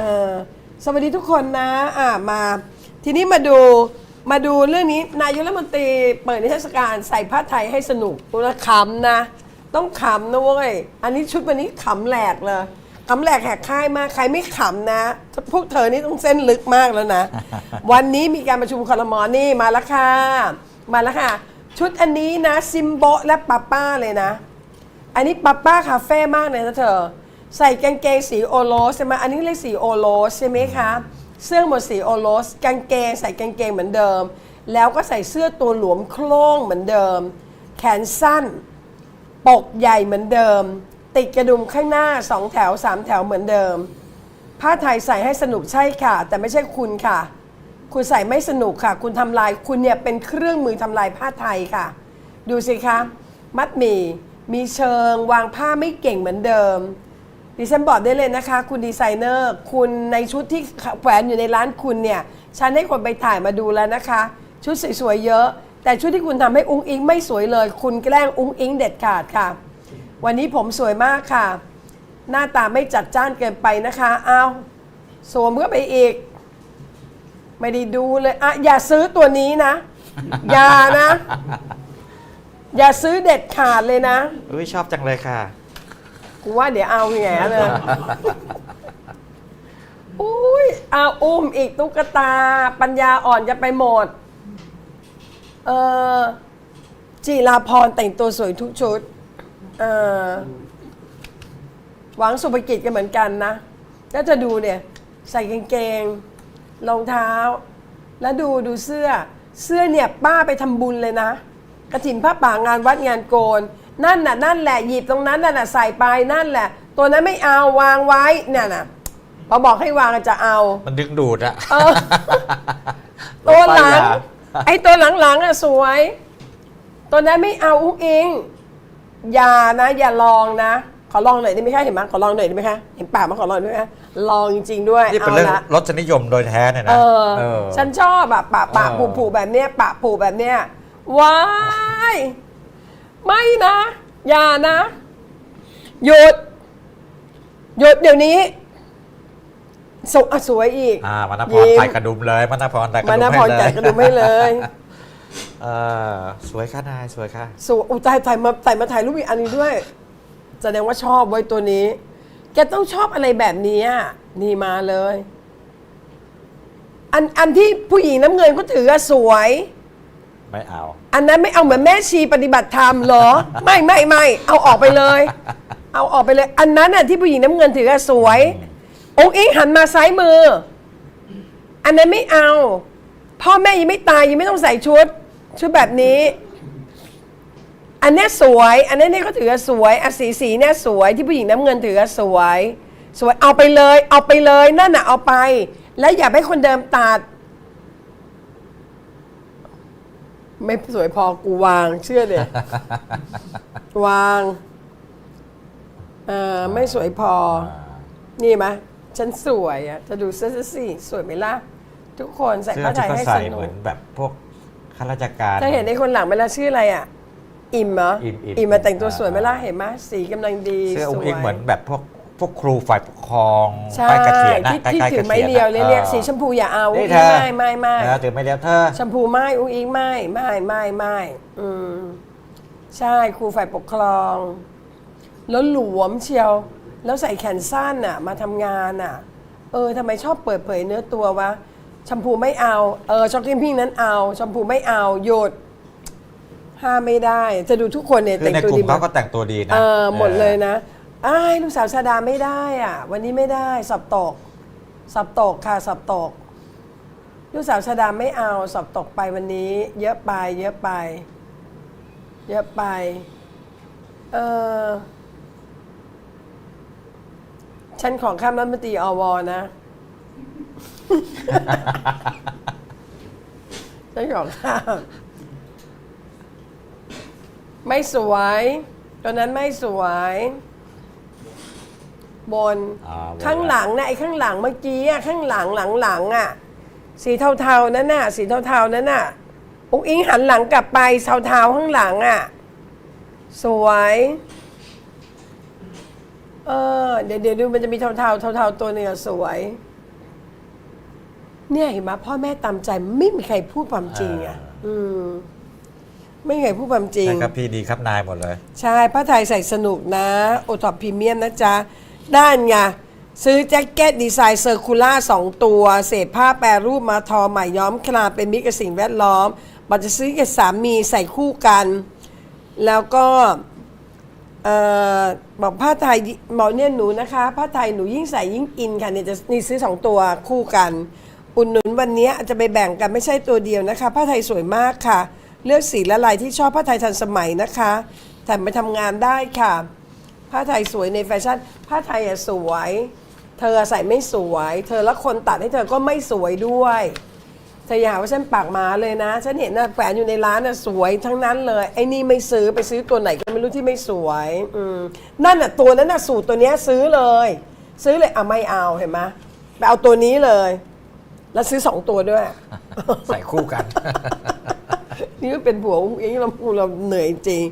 ออสวัสดีทุกคนนะ อ่ามา ทีนี้มาดูมาดูเรื่องนี้นายกรัฐมนตรีเปิดนิทรรศการใส่ผ้าไทยให้สนุกนะขำนะ ต้องขำนะเว้ย อันนี้ชุดวันนี้ขำแหลกเลยขำแหลกแหกค่ายมาก ใครไม่ขำนะ พวกเธอนี่ต้องเส้นลึกมากแล้วนะ วันนี้มีการประชุมคอรมอนี่มาแล้วค่ะมาแล้วค่ะ ชุดอันนี้นะ ซิมโบและป้าป้าเลยนะ อันนี้ป้าป้าคาเฟ่มากเลยนะเธอ ใส่กางเกงสีโอโรสใช่ไหมอันนี้เรียกสีโอโรสใช่ไหมคะเสื้อหมดสีโอโรสกางเกงใส่กางเกงเหมือนเดิม แล้วก็ใส่เสื้อตัวหลวมโคร่งเหมือนเดิม แขนสั้น ปกใหญ่เหมือนเดิม ติดกระดุมข้างหน้าสองแถวสามแถวเหมือนเดิม ผ้าไทยใส่ให้สนุกใช่ค่ะ แต่ไม่ใช่คุณค่ะ คุณใส่ไม่สนุกค่ะ คุณทำลายคุณเนี่ยเป็นเครื่องมือทำลายผ้าไทยค่ะ ดูสิคะมัดหมี่มีเชิงวางผ้าไม่เก่งเหมือนเดิม ดิฉันบอกได้เลยนะคะ คุณดีไซเนอร์ คุณในชุดที่แขวนอยู่ในร้านคุณเนี่ยฉันให้คนไปถ่ายมาดูแล้วนะคะ ชุดสวยๆเยอะ แต่ชุดที่คุณทำให้อุ้งอิงไม่สวยเลย คุณแกล้งอุ้งอิงเด็ดขาดค่ะ วันนี้ผมสวยมากค่ะ หน้าตาไม่จัดจ้านเกินไปนะคะเอาสวมก็ไปอีก ไม่ได้ดูเลยอะอย่าซื้อตัวนี้นะ อย่านะ อย่าซื้อเด็ดขาดเลยนะ อุ้ยชอบจังเลยค่ะ กูว่าเดี๋ยวเอาแง่เลยอุ้ยเอาอุ้มอีกตุ๊กตา ปัญญาอ่อนจะไปหมด เออจีราพรแต่งตัวสวยทุกชุด เออหวังสุภกิจก็เหมือนกันนะแล้วจะดูเนี่ย ใส่กางเกงรองเท้า แล้วดูดูเสื้อ เสื้อเนี่ยป้าไปทำบุญเลยนะกระถินผ้าป่างานวัดงานโกน นั่นน่ะนั่นแหละหยิบตรงนั้นน่ะน่ะใส่ไปนั่นแหละ ตัวนั้นไม่เอาวางไว้เนี่ยน่ะพอบอกให้วางจะเอา มันดึงดูดอะเออตัวหลังป้ายยาไอ้ตัวหลังๆอะสวย ตัวนั้นไม่เอาอุ้งอิงอย่านะ อย่าลองนะ ขอลองหน่อยได้ไหมคะเห็นไหมขอลองหน่อยได้ไหมคะเห็นปากมาขอลองได้ไหมคะลองจริงๆด้วยนี่เป็นเอาเรื่องละรสนิยมโดยแท้เนี่ยเอนะอเออฉันชอบอะปะปะเออผูผูแบบเนี้ยปะผูแบบเนี้ยว้าย ไม่นะ อย่านะ หยุด หยุดเดี๋ยวนี้สวยอะสวยอีกอ่ามานพรยิ้มใส่กระดุมเลยมานพรใส่กระมาดุนะมพให้รเลแจยกกระดุมให้เลยเออสวยค่ะนายสวยค่ะ สวยอุยตายถ่ายมาถ่ายมาถ่ายรูปอีกอันนี้ด้วย แสดงว่าชอบไว้ตัวนี้ แกต้องชอบอะไรแบบนี้อะนี่มาเลย อันอันที่ผู้หญิงน้ำเงินเขาถืออะสวย ไม่เอา อันนั้นไม่เอาเหมือนแม่ชีปฏิบัติธรรมเหรอ ไม่ไม่ไม่เอาออกไปเลย เอาออกไปเลย อันนั้นน่ะที่ผู้หญิงน้ำเงินถืออะสวย องค์อิงหันมาซ้ายมือ อันนั้นไม่เอา พ่อแม่ยังไม่ตายยังไม่ต้องใส่ชุด ชุดแบบนี้ อันเนี้ยสวย อันนี้เนี่ยเขาถือว่าสวยอะสีสีเนี่ยสวยที่ผู้หญิงน้ำเงินถือว่าสวย สวยเอาไปเลย เอาไปเลยนั่นน่ะเอาไป แล้วอย่าให้คนเดิมตัด ไม่สวยพอกูวางเชื่อเดี๋ยววางเออไม่สวยพอ นี่มะฉันสวยอะจะดูเสื้อสิสวยไหมล่ะ ทุกคนใส่เสื้อผ้าไทที่ยเขาให้ใส่สเหนุมือกนแบบพวกข้าราชการ ถ้าเห็นในคนหลังเวลาชื่ออะไรอะ อิ่มเหรออิ่มอิ่มอิ่มมาแต่งตัวสวยไหมล่ะอ่าเห็นไหมสีกำลังดีเสื้ออุ้งสวยอิงเหมือนแบบพวก พวกครูฝ่ายปกครองใช่ใกล้เกษียณนะที่ใกล้ที่ใกล้ถืเกอไม้ษียณเรียวนะเรียกออสีชมพูอย่าเอานี่อุ้งเธอิงอไม่ไม่ไม่เออถือไม่เดียวเธอ ชมพูไม่อุ้งอิงไม่ไม่ไม่ไม่อืมใช่ครูฝ่ายปกครอง แล้วหลวมเชียว แล้วใส่แขนสั้นน่ะ มาทำงานน่ะ เออทำไมชอบเปิดเผยเนื้อตัววะชมพูไม่เอาเออช็อกกิ้งพิงนั้นเอาชมพูไม่เอาหยุดห้ามไม่ได้ จะดูทุกคนเนี่ยคือแต่งในตัวกลุ่ดีมหมเขาดก็แต่งตัวดีนะ เออหมดเลยนะ อ้ายลูกสาวชาดาไม่ได้อะ วันนี้ไม่ได้สอบตก สอบตกค่ะสอบตก ลูกสาวชาดาไม่เอาสอบตกไปวันนี้ เยอะไป เยอะไป เยอะไป เออฉันของข้ามรัฐมนตรีอวนะ ฉันของข้าม ไม่สวยตัวนั้นไม่สวย บน อ่าบนข้างหลังนะไอ้ข้างหลังเมื่อกี้อะข้างหลังหลังหลังๆอะสีเทาๆนั่นน่ะสีเทาๆนั่นน่ะอุ้งอิงหันหลังกลับไปเทาๆข้างหลังอะสวยเออเดี๋ยวเดี๋ยวดูมันจะมีเทาๆเทาๆตัวหนึ่งอะสวย เนี่ยเห็นไหมพ่อแม่ตามใจไม่มีใครพูดความจริงอะ อืม ไม่มีใครพูดความจริงใช่ครับพี่ดีครับนายหมดเลย ใช่ ผ้าไทยใส่สนุกนะ โอท็อปพรีเมียมนะจ๊ะ ด้านไงซื้อแจ็คเก็ตดีไซน์เซอร์คูล่าสองตัว เศษผ้าแปรรูปมาทอใหม่ย้อมคลาเป็นมิตรกับสิ่งแวดล้อมบัตจะซื้อกับสามีใส่คู่กัน แล้วก็บอกผ้าไทยบอกเนี่ยหนูนะคะ ผ้าไทยหนูยิ่งใส่ยิ่งอินค่ะเนี่ยจะนี่ซื้อสองตัวคู่กัน อุดหนุนวันนี้จะไปแบ่งกันไม่ใช่ตัวเดียวนะคะ ผ้าไทยสวยมากค่ะ เลือกสีและลายที่ชอบผ้าไทยทันสมัยนะคะแต่ไปทำงานได้ค่ะ ผ้าไทยสวยในแฟชั่น ผ้าไทยอะสวย เธอใส่ไม่สวย เธอแล้วคนตัดให้เธอก็ไม่สวยด้วยเธออย่าหาว่าฉันปากหมาเลยนะ ฉันเห็นนะแขวนอยู่ในร้านน่ะสวยทั้งนั้นเลย ไอ้นี่ไม่ซื้อไปซื้อตัวไหนก็ไม่รู้ที่ไม่สวยอืมนั่นน่ะตัวนั้นน่ะสูตรตัวเนี้ยซื้อเลย ซื้อเลยอะไม่เอาเห็นไหมไปเอาตัวนี้เลย แล้วซื้อสองตัวด้วย ใส่คู่กัน นี่ก็เป็นผัวอุ้งอิงเราเราเหนื่อยจริง